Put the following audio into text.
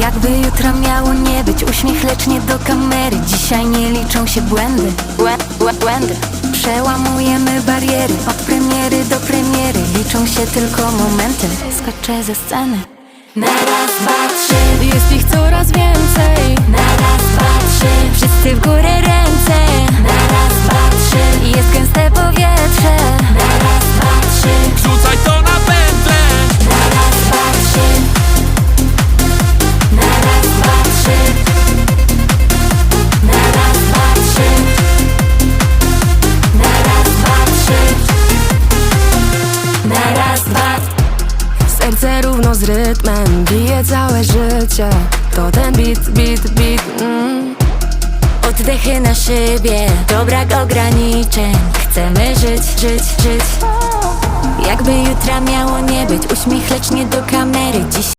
Jakby jutro miało nie być Uśmiech lecz nie do kamery. Dzisiaj nie liczą się błędy. Błę, błę, Błędy. Przełamujemy bariery Od premiery do premiery. Liczą się tylko momenty. Skaczę ze sceny. Na raz, dwa, Serce równo z rytmem Bije całe życie. To ten beat, beat, beat mm. Oddechy na szybie To brak ograniczeń. Chcemy żyć, żyć, żyć. Jakby jutra miało nie być Uśmiech lecz nie do kamery. Dziś